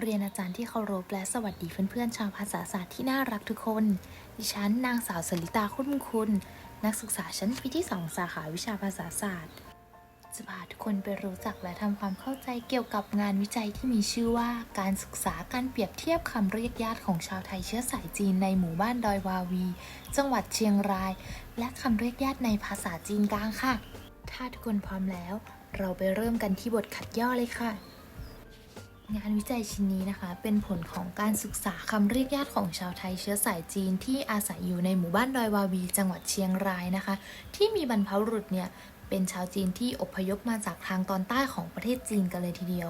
เรียนอาจารย์ที่เคารพและสวัสดีเพื่อนๆชาวภาษาศาสตร์ที่น่ารักทุกคน ดิฉันนางสาวสลิตาคุณมงคุณ นักศึกษาชั้นปีที่ 2 สาขาวิชาภาษาศาสตร์ จะพาทุกคนไปรู้จักและทำความเข้าใจเกี่ยวกับงานวิจัยที่มีชื่อว่าการศึกษาการเปรียบเทียบคำเรียกญาติของชาวไทยเชื้อสายจีนในหมู่บ้านดอยวาวี จังหวัดเชียงราย และคำเรียกญาติในภาษาจีนกลางค่ะ ถ้าทุกคนพร้อมแล้ว เราไปเริ่มกันที่บทขัดย่อเลยค่ะ งานวิจัยชิ้นนี้นะคะ เป็นผลของการศึกษาคำเรียกญาติของชาวไทยเชื้อสายจีนที่อาศัยอยู่ในหมู่บ้านดอยวาวี จังหวัดเชียงรายนะคะ ที่มีบรรพบุรุษเนี่ยเป็นชาวจีนที่อพยพมาจากทางตอนใต้ของประเทศจีนกันเลยทีเดียว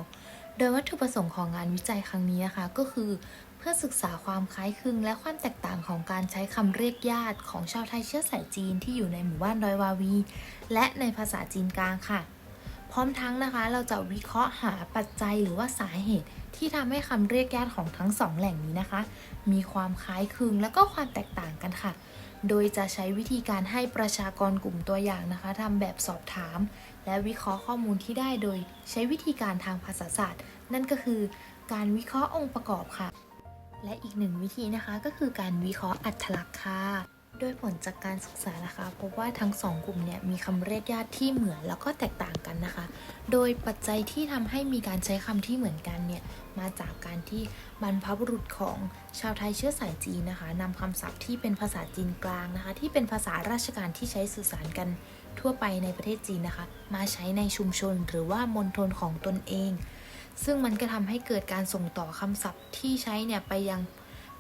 โดยวัตถุประสงค์ของงานวิจัยครั้งนี้นะคะ ก็คือเพื่อศึกษาความคล้ายคลึงและความแตกต่างของการใช้คำเรียกญาติของชาวไทยเชื้อสายจีนที่อยู่ในหมู่บ้านดอยวาวี และในภาษาจีนกลางค่ะ ร้อมทั้งนะคะ เราจะวิเคราะห์หาปัจจัยหรือว่าสาเหตุ ที่ทำให้คำเรียกญาติของทั้งสองแหล่งนี้นะคะ มีความคล้ายคลึงและก็ความแตกต่างกันค่ะ โดยจะใช้วิธีการให้ประชากรกลุ่มตัวอย่างนะคะทำแบบสอบถาม และวิเคราะห์ข้อมูลที่ได้โดยใช้วิธีการทางภาษาศาสตร์ นั่นก็คือการวิเคราะห์องค์ประกอบค่ะ และอีกหนึ่งวิธีนะคะก็คือการวิเคราะห์อัตลักษณ์ค่ะ โดยผลจากการศึกษานะคะพบว่าทั้งสองกลุ่มเนี่ยมีคำเรียกญาติที่เหมือนแล้วก็แตกต่างกันนะคะ โดยปัจจัยที่ทำให้มีการใช้คำที่เหมือนกันเนี่ยมาจากการที่บรรพบุรุษของชาวไทยเชื้อสายจีนนะคะนำคำศัพท์ที่เป็นภาษาจีนกลางนะคะ ที่เป็นภาษาราชการที่ใช้สื่อสารกันทั่วไปในประเทศจีนนะคะ มาใช้ในชุมชนหรือว่ามณฑลของตนเอง ซึ่งมันก็ทำให้เกิดการส่งต่อคำศัพท์ที่ใช้เนี่ยไปยัง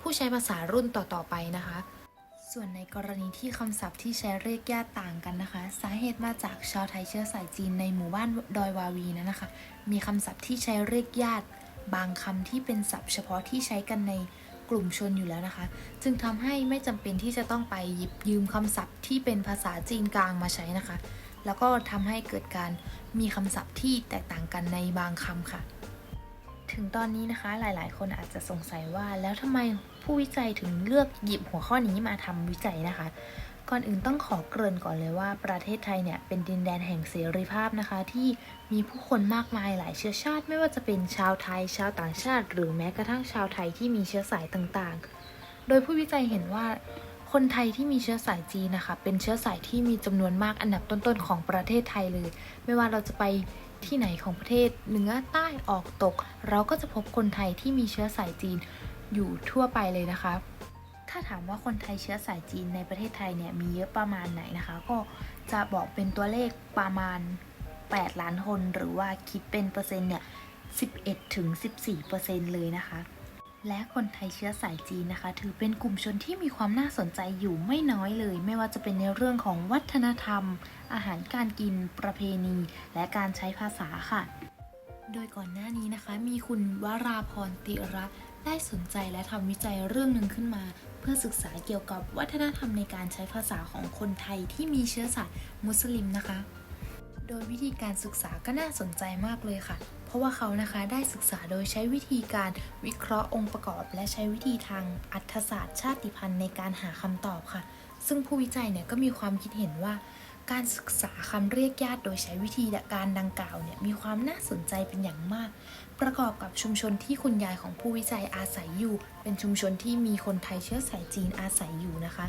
ผู้ใช้ภาษารุ่นต่อๆไปนะคะ ส่วนในกรณีที่คำศัพท์ที่ใช้เรียกญาติต่างกันนะคะ สาเหตุมาจากชาวไทยเชื้อสายจีนในหมู่บ้านดอยวาวีนั้นนะคะ มีคำศัพท์ที่ใช้เรียกญาติ บางคำที่เป็นศัพท์เฉพาะที่ใช้กันในกลุ่มชนอยู่แล้วนะคะ จึงทำให้ไม่จำเป็นที่จะต้องไปหยิบยืมคำศัพท์ที่เป็นภาษาจีนกลางมาใช้นะคะ แล้วก็ทำให้เกิดการมีคำศัพท์ที่แตกต่างกันในบางคำค่ะ ถึงตอนนี้นะคะหลาย ๆ คนอาจจะสงสัยว่าแล้วทำไม ผู้วิจัยถึงเลือกหยิบหัวข้อนี้มาทำวิจัยนะคะ ก่อนอื่นต้องขอเกริ่นก่อนเลยว่า ประเทศไทยเนี่ยเป็นดินแดนแห่งเสรีภาพนะคะ ที่มีผู้คนมากมายหลายเชื้อชาติ ไม่ว่าจะเป็นชาวไทย ชาวต่างชาติ หรือแม้กระทั่งชาวไทยที่มีเชื้อสายต่างๆ โดยผู้วิจัยเห็นว่าคนไทยที่มีเชื้อสายจีนนะคะ เป็นเชื้อสายที่มีจำนวนมากอันดับต้นๆของประเทศไทยเลย ไม่ว่าเราจะไปที่ไหนของประเทศเหนือใต้ออกตก เราก็จะพบคนไทยที่มีเชื้อสายจีน อยู่ทั่วไปเลยนะคะ ถ้าถามว่าคนไทยเชื้อสายจีนในประเทศไทยเนี่ยมีเยอะประมาณไหนนะคะ ก็จะบอกเป็นตัวเลขประมาณ 8 ล้านคน หรือว่าคิดเป็นเปอร์เซ็นต์เนี่ย 11ถึง14เปอร์เซ็นต์เลยนะคะและคนไทยเชื้อสายจีนนะคะ ถือเป็นกลุ่มชนที่มีความน่าสนใจอยู่ไม่น้อยเลย ไม่ว่าจะเป็นในเรื่องของวัฒนธรรม อาหารการกินประเพณี และการใช้ภาษาค่ะ โดยก่อนหน้านี้นะคะ มีคุณวราพรติระ ได้สนใจและทำวิจัยเรื่องหนึ่งขึ้นมา เพื่อศึกษาเกี่ยวกับวัฒนธรรมในการใช้ภาษาของคนไทยที่มีเชื้อสายมุสลิมนะคะ โดยวิธีการศึกษาก็น่าสนใจมากเลยค่ะ เพราะว่าเขานะคะได้ศึกษาโดยใช้วิธีการวิเคราะห์องค์ประกอบ และใช้วิธีทางอัตศาสตร์ชาติพันธุ์ในการหาคำตอบค่ะ ซึ่งผู้วิจัยเนี่ยก็มีความคิดเห็นว่า การศึกษาคำเรียกญาติโดยใช้วิธีการดังกล่าวเนี่ยมีความน่าสนใจเป็นอย่างมาก ประกอบกับชุมชนที่คุณยายของผู้วิจัยอาศัยอยู่ เป็นชุมชนที่มีคนไทยเชื้อสายจีนอาศัยอยู่นะคะ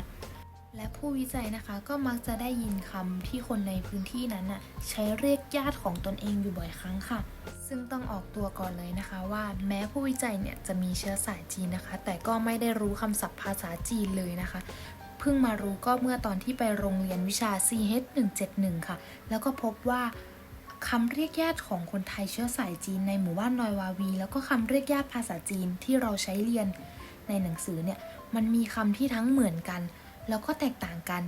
และผู้วิจัยนะคะก็มักจะได้ยินคำที่คนในพื้นที่นั้นน่ะใช้เรียกญาติของตนเองอยู่บ่อยครั้งค่ะ ซึ่งต้องออกตัวก่อนเลยนะคะ ว่าแม้ผู้วิจัยเนี่ยจะมีเชื้อสายจีนนะคะ แต่ก็ไม่ได้รู้คำศัพท์ภาษาจีนเลยนะคะ เพิ่งมารู้ก็เมื่อตอนที่ไปโรงเรียนวิชา CH 171ค่ะ แล้วก็พบว่าคำเรียกญาติของคนไทยเชื้อสายจีนในหมู่บ้านนอยวาวี แล้วก็คำเรียกญาติภาษาจีนที่เราใช้เรียนในหนังสือเนี่ยมันมีคำที่ทั้งเหมือนกัน แล้วก็แตกต่างกัน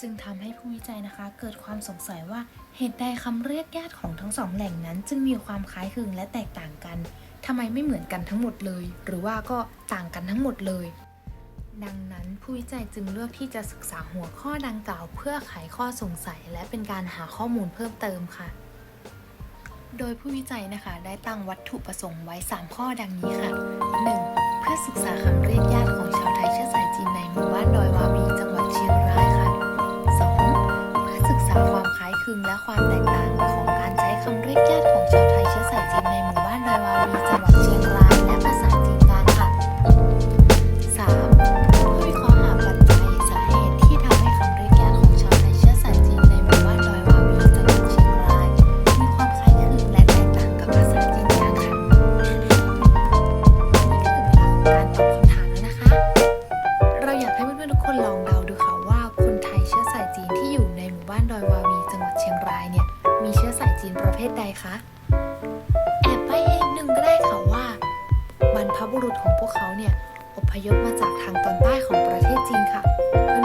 จึงทำให้ผู้วิจัยนะคะ เกิดความสงสัยว่าเหตุใดคำเรียกญาติของทั้งสองแหล่งนั้น จึงมีความคล้ายคลึงและแตกต่างกันทำไมไม่เหมือนกันทั้งหมดเลย หรือว่าก็ต่างกันทั้งหมดเลย ดังนั้นผู้วิจัยจึงเลือกที่จะศึกษาหัวข้อดังกล่าวเพื่อไขข้อสงสัย และเป็นการหาข้อมูลเพิ่มเติมค่ะ โดยผู้วิจัยนะคะได้ตั้งวัตถุประสงค์ไว้ 3 ข้อดังนี้ค่ะ 1. เพื่อศึกษาคำเรียกญาติของชาวไทยเชื้อสายจีนในหมู่บ้านดอยวาวีจังหวัดเชียงรายค่ะ 2. เพื่อศึกษาความคล้ายคลึงและความแตกต่างของการใช้คำเรียกญาติ บ้านดอยวาวีจังหวัดเชียงรายเนี่ย มีเชื้อสายจีนประเภทใดคะ แอบไปเอีกหนึ่งก็ได้ค่ะว่า บรรพบุรุษของพวกเขาเนี่ยอพยพมาจากทางตอนใต้ของประเทศจีนค่ะ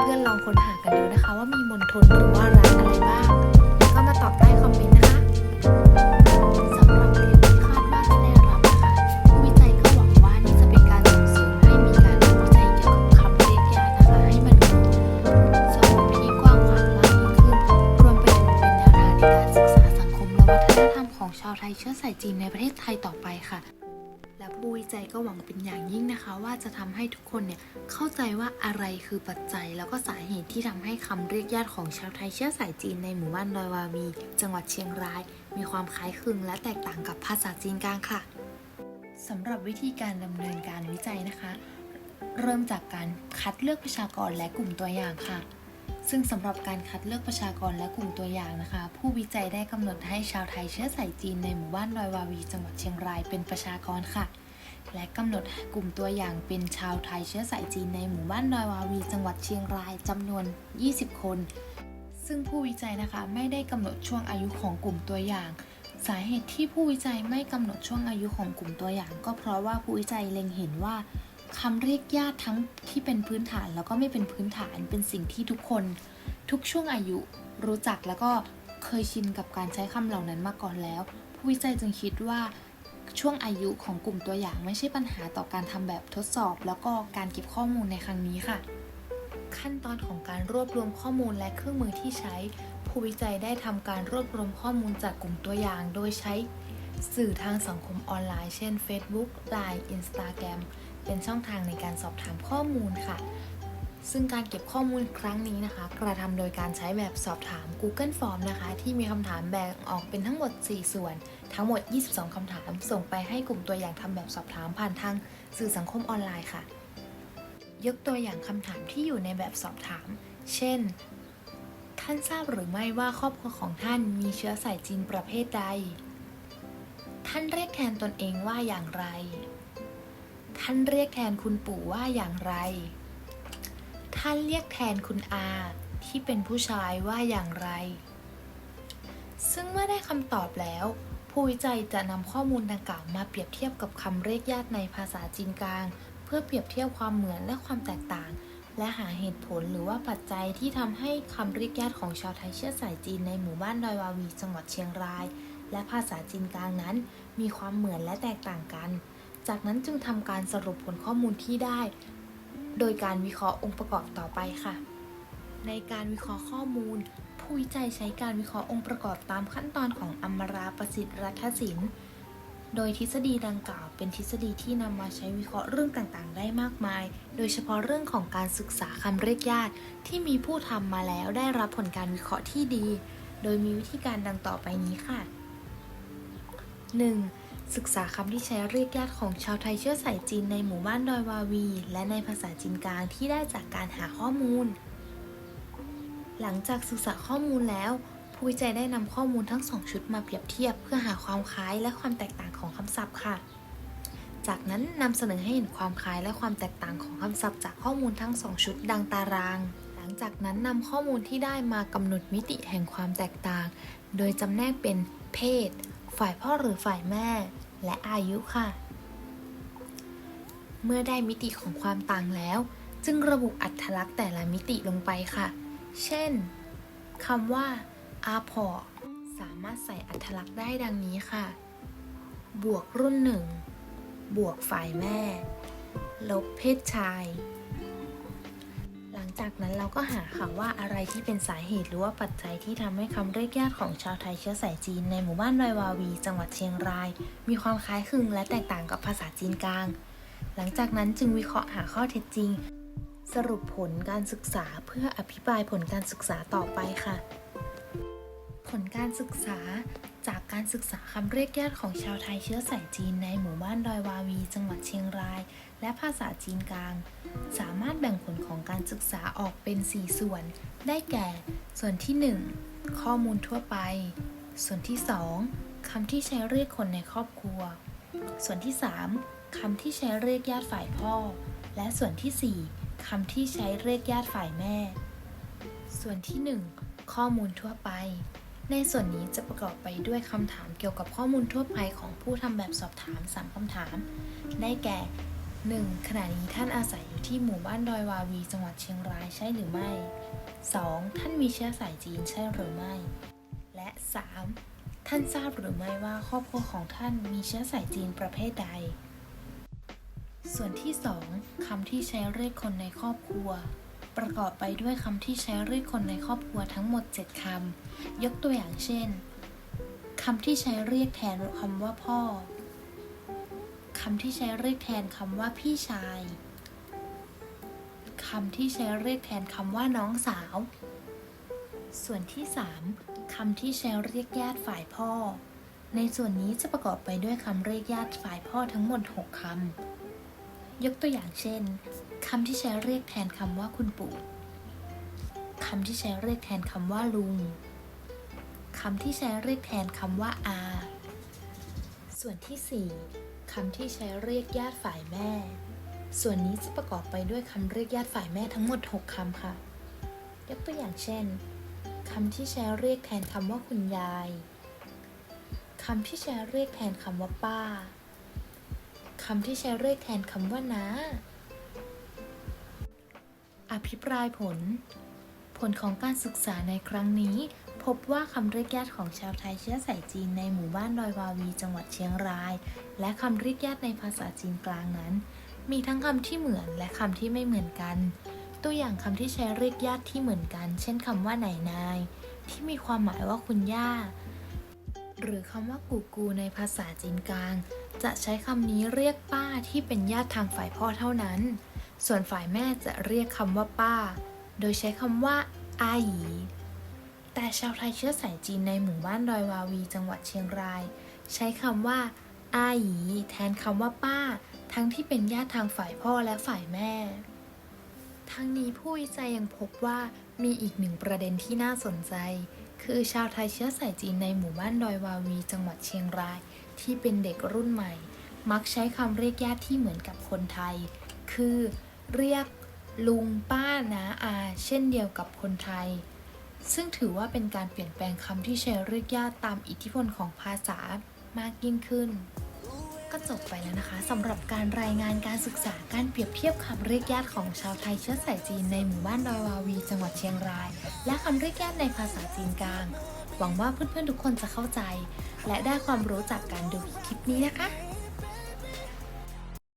เพื่อนๆลองค้นหากันดูนะคะ ว่ามีมณฑลหรือว่ารัฐอะไรบ้าง ก็มาตอบใต้คอมเมนต์ ชาวไทยเชื้อสายจีนในประเทศไทยต่อไปค่ะ และผู้วิจัยก็หวังเป็นอย่างยิ่งนะคะ ว่าจะทำให้ทุกคนเนี่ยเข้าใจว่าอะไรคือปัจจัย แล้วก็สาเหตุที่ทำให้คำเรียกญาติของชาวไทยเชื้อสายจีนในหมู่บ้านดอยวาวีจังหวัดเชียงราย มีความคล้ายคลึงและแตกต่างกับภาษาจีนกลางค่ะสำหรับวิธีการดำเนินการวิจัยนะคะ เริ่มจากการคัดเลือกประชากรและกลุ่มตัวอย่างค่ะ ซึ่งสำหรับการคัดเลือกประชากรและกลุ่มตัวอย่างนะคะ ผู้วิจัยได้กำหนดให้ชาวไทยเชื้อสายจีนในหมู่บ้านดอยวาวี จังหวัดเชียงรายเป็นประชากรค่ะ และกำหนดกลุ่มตัวอย่างเป็นชาวไทยเชื้อสายจีนในหมู่บ้านดอยวาวี จังหวัดเชียงรายจำนวน 20 คน ซึ่งผู้วิจัยนะคะไม่ได้กำหนดช่วงอายุของกลุ่มตัวอย่าง สาเหตุที่ผู้วิจัยไม่กำหนดช่วงอายุของกลุ่มตัวอย่าง ก็เพราะว่าผู้วิจัยเล็งเห็นว่า คำเรียกญาติทั้งที่เป็นพื้นฐานแล้วก็ไม่เป็นพื้นฐานเป็นสิ่งที่ทุกคน ทุกช่วงอายุรู้จักแล้วก็เคยชินกับการใช้คำเหล่านั้นมาก่อนแล้ว ผู้วิจัยจึงคิดว่าช่วงอายุของกลุ่มตัวอย่างไม่ใช่ปัญหาต่อการทำแบบทดสอบ แล้วก็การเก็บข้อมูลในครั้งนี้ค่ะ ขั้นตอนของการรวบรวมข้อมูลและเครื่องมือที่ใช้ ผู้วิจัยได้ทำการรวบรวมข้อมูลจากกลุ่มตัวอย่าง โดยใช้สื่อทางสังคมออนไลน์ เช่น Facebook Line Instagram เป็นช่องทางในการสอบถามข้อมูลค่ะ ซึ่งการเก็บข้อมูลครั้งนี้นะคะ กระทำโดยการใช้แบบสอบถาม Google Form นะคะ ที่มีคำถามแบ่งออกเป็นทั้งหมด 4 ส่วน ทั้งหมด 22คำถาม ส่งไปให้กลุ่มตัวอย่างทำแบบสอบถามผ่านทางสื่อสังคมออนไลน์ค่ะ ยกตัวอย่างคำถามที่อยู่ในแบบสอบถาม เช่น ท่านทราบหรือไม่ว่าครอบครัวของท่านมีเชื้อสายจีนประเภทใด ท่านเรียกแทนตนเองว่าอย่างไร ท่านเรียกแทนคุณปู่ว่าอย่างไร ท่านเรียกแทนคุณอาที่เป็นผู้ชายว่าอย่างไร ซึ่งเมื่อได้คำตอบแล้ว ผู้วิจัยจะนำข้อมูลดังกล่าวมาเปรียบเทียบกับคำเรียกญาติในภาษาจีนกลาง เพื่อเปรียบเทียบความเหมือนและความแตกต่าง และหาเหตุผลหรือว่าปัจจัยที่ทำให้คำเรียกญาติของชาวไทยเชื้อสายจีนในหมู่บ้านดอยวาวีจังหวัดเชียงราย และภาษาจีนกลางนั้น มีความเหมือนและแตกต่างกัน จากนั้นจึงทำการสรุปผลข้อมูลที่ได้ โดยการวิเคราะห์องค์ประกอบต่อไปค่ะ ในการวิเคราะห์ข้อมูล ผู้วิจัยใช้การวิเคราะห์องค์ประกอบตามขั้นตอนของอมราประสิทธิ์รัฐศิลป์โดยทฤษฎีดังกล่าวเป็นทฤษฎีที่นำมาใช้วิเคราะห์เรื่องต่างๆ ได้มากมาย โดยเฉพาะเรื่องของการศึกษาคำเรียกญาติ ที่มีผู้ทำมาแล้วได้รับผลการวิเคราะห์ที่ดี โดยมีวิธีการดังต่อไปนี้ค่ะ 1. ศึกษาคำที่ใช้เรียกญาติของชาวไทยเชื้อสายจีนในหมู่บ้านดอยวาวี และในภาษาจีนกลางที่ได้จากการหาข้อมูล หลังจากศึกษาข้อมูลแล้ว ผู้วิจัยได้นำข้อมูลทั้งสองชุดมาเปรียบเทียบ เพื่อหาความคล้ายและความแตกต่างของคำศัพท์ค่ะ จากนั้นนำเสนอให้เห็นความคล้ายและความแตกต่างของคำศัพท์จากข้อมูลทั้งสองชุดดังตาราง หลังจากนั้นนำข้อมูลที่ได้มากำหนดมิติแห่งความแตกต่าง โดยจำแนกเป็นเพศ ฝ่ายพ่อหรือฝ่ายแม่ และอายุค่ะ เมื่อได้มิติของความต่างแล้ว จึงระบุอัตลักษณ์แต่ละมิติลงไปค่ะ เช่นคำว่าอาพอสามารถใส่อัตลักษณ์ได้ดังนี้ค่ะ บวกรุ่นหนึ่ง บวกฝ่ายแม่ ลบเพศชาย จากนั้นเราก็หาค่ะว่าอะไรที่เป็นสาเหตุหรือว่าปัจจัยที่ทำให้คำเรียกญาติของชาวไทยเชื้อสายจีนในหมู่บ้านดอยวาวี จังหวัดเชียงราย มีความคล้ายคลึงและแตกต่างกับภาษาจีนกลาง หลังจากนั้นจึงวิเคราะห์หาข้อเท็จจริง สรุปผลการศึกษาเพื่ออภิปรายผลการศึกษาต่อไปค่ะ ผลการศึกษา จากการศึกษาคำเรียกญาติของชาวไทยเชื้อสายจีนในหมู่บ้านดอยวาวี จังหวัดเชียงราย และภาษาจีนกลาง สามารถแบ่งผลของการศึกษาออกเป็น 4 ส่วน ได้แก่ ส่วนที่ 1 ข้อมูลทั่วไป ส่วนที่ 2คำที่ใช้เรียกคนในครอบครัว ส่วนที่ 3คำที่ใช้เรียกญาติฝ่ายพ่อ และส่วนที่ 4คำที่ใช้เรียกญาติฝ่ายแม่ ส่วนที่ 1 ข้อมูลทั่วไป ในส่วนนี้จะประกอบไปด้วยคำถามเกี่ยวกับข้อมูลทั่วไปของผู้ทำแบบสอบถาม 3คำถาม ได้แก่ 1. ขณะนี้ท่านอาศัยอยู่ที่หมู่บ้านดอยวาวี จังหวัดเชียงรายใช่หรือไม่ 2. ท่านมีเชื้อสายจีนใช่หรือไม่ และ 3. ท่านทราบหรือไม่ว่าครอบครัวของท่านมีเชื้อสายจีนประเภทใด ส่วนที่ 2คำที่ใช้เรียกคนในครอบครัว ประกอบไปด้วยคำที่ใช้เรียกคนในครอบครัวทั้งหมด 7คำ ยกตัวอย่างเช่นคำที่ใช้เรียกแทนคำว่าพ่อคำที่ใช้เรียกแทนคำว่าพี่ชายคำที่ใช้เรียกแทนคำว่าน้องสาว ส่วนที่ 3คำที่ใช้เรียกญาติฝ่ายพ่อ ในส่วนนี้จะประกอบไปด้วยคำเรียกญาติฝ่ายพ่อทั้งหมด 6คำยกตัวอย่างเช่น คำที่ใช้เรียกแทนคำว่าคุณปู่คำที่ใช้เรียกแทนคำว่าลุงคำที่ใช้เรียกแทนคำว่าอา ส่วนที่ 4คำที่ใช้เรียกญาติฝ่ายแม่ ส่วนนี้จะประกอบไปด้วยคำเรียกญาติฝ่ายแม่ทั้งหมด 6คำค่ะ ยกตัวอย่างเช่นคำที่ใช้เรียกแทนคำว่าคุณยายคำที่ใช้เรียกแทนคำว่าป้าคำที่ใช้เรียกแทนคำว่าน้า อภิปรายผล ผลของการศึกษาในครั้งนี้ พบว่าคำเรียกญาติของชาวไทยเชื้อสายจีนในหมู่บ้านดอยวาวี จังหวัดเชียงราย และคำเรียกญาติในภาษาจีนกลางนั้น มีทั้งคำที่เหมือนและคำที่ไม่เหมือนกัน ตัวอย่างคำที่ใช้เรียกญาติที่เหมือนกัน เช่นคำว่าไหนนายที่มีความหมายว่าคุณย่า หรือคำว่ากูกูในภาษาจีนกลาง จะใช้คำนี้เรียกป้าที่เป็นญาติทางฝ่ายพ่อเท่านั้น ส่วนฝ่ายแม่จะเรียกคำว่าป้า โดยใช้คำว่าอาหยีแต่ชาวไทยเชื้อสายจีนในหมู่บ้านดอยวาวีจังหวัดเชียงราย ใช้คำว่าอาหยีแทนคำว่าป้า ทั้งที่เป็นญาติทางฝ่ายพ่อและฝ่ายแม่ ทั้งนี้ผู้วิจัยยังพบว่ามีอีกหนึ่งประเด็นที่น่าสนใจ คือชาวไทยเชื้อสายจีนในหมู่บ้านดอยวาวี จังหวัดเชียงราย ที่เป็นเด็กรุ่นใหม่ มักใช้คำเรียกญาติที่เหมือนกับคนไทย คือ เรียกลุงป้านาอาเช่นเดียวกับคนไทย ซึ่งถือว่าเป็นการเปลี่ยนแปลงคำที่ใช้เรียกญาติตามอิทธิพลของภาษามากยิ่งขึ้น ก็จบไปแล้วนะคะสำหรับการรายงานการศึกษาการเปรียบเทียบคำเรียกญาติของชาวไทยเชื้อสายจีนในหมู่บ้านดอยวาวี จังหวัดเชียงราย และคำเรียกญาติในภาษาจีนกลาง หวังว่าเพื่อนๆทุกคนจะเข้าใจ และได้ความรู้จากการดูคลิปนี้นะคะ